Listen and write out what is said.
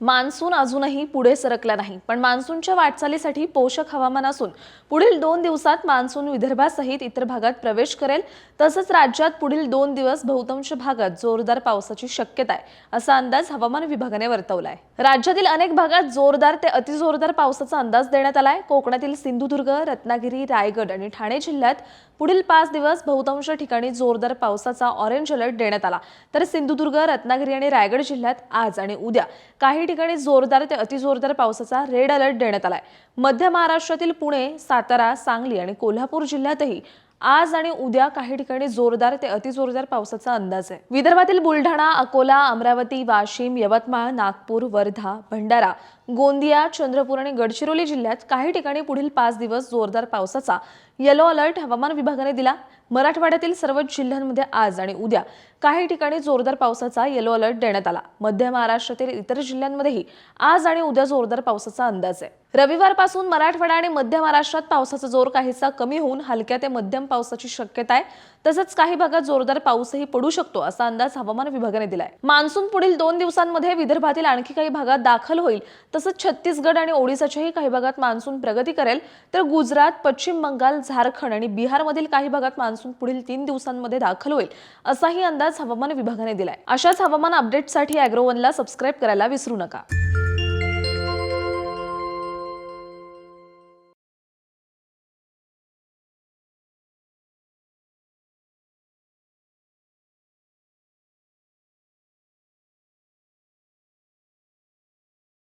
Monsoon अजूनही पुढे सरकला नाही. पण मान्सूनच्या वाटचालीसाठी पोषक हवामान असून पुढील दोन दिवसात मान्सून विदर्भासहित इतर भागात प्रवेश करेल. तसंच राज्यात पुढील दोन दिवस बहुतांश भागात जोरदार पावसाची शक्यता आहे असा अंदाज हवामान विभागाने वर्तवला आहे राज्यातील अनेक भागात जोरदार ते अतिजोरदार पावसाचा अंदाज देण्यात आलाय. कोकणातील सिंधुदुर्ग रत्नागिरी रायगड आणि ठाणे जिल्ह्यात पुढील पाच दिवस बहुतांश ठिकाणी जोरदार पावसाचा ऑरेंज अलर्ट देण्यात आला. तर सिंधुदुर्ग रत्नागिरी आणि रायगड जिल्ह्यात आज आणि उद्या काही ठिकाणी जोरदार ते अतिजोरदार पावसाचा रेड अलर्ट देण्यात आलाय. मध्य महाराष्ट्रातील पुणे सातारा सांगली आणि कोल्हापूर जिल्ह्यातही आज आणि उद्या काही ठिकाणी जोरदार ते अतिजोरदार पावसाचा अंदाज आहे. विदर्भातील बुलढाणा अकोला अमरावती वाशिम यवतमाळ नागपूर वर्धा भंडारा गोंदिया चंद्रपूर आणि गडचिरोली जिल्ह्यात काही ठिकाणी पुढील पाच दिवस जोरदार पावसाचा येलो अलर्ट हवामान विभागाने दिला. मराठवाड्यातील सर्व जिल्ह्यांमध्ये आज आणि उद्या काही ठिकाणी जोरदार पावसाचा येलो अलर्ट देण्यात आला. मध्य महाराष्ट्रातील इतर जिल्ह्यांमध्येही आज आणि उद्या जोरदार पावसाचा अंदाज आहे. रविवारपासून मराठवाडा आणि मध्य महाराष्ट्रात पावसाचा जोर काहीसा कमी होऊन हलक्या ते मध्यम पावसाची शक्यता आहे. तसंच काही भागात जोरदार पाऊसही पडू शकतो असा अंदाज हवामान विभागाने दिलाय. मान्सून पुढील दोन दिवसांमध्ये विदर्भातील आणखी काही भागात दाखल होईल. तसंच छत्तीसगड आणि ओडिसाच्याही काही भागात मान्सून प्रगती करेल. तर गुजरात पश्चिम बंगाल झारखंड आणि बिहारमधील काही भागात मान्सून पुढील तीन दिवसांमध्ये दाखल होईल असाही अंदाज हवामान विभागाने दिलाय. अशाच हवामान अपडेटसाठी अॅग्रोवनला सबस्क्राईब करायला विसरू नका.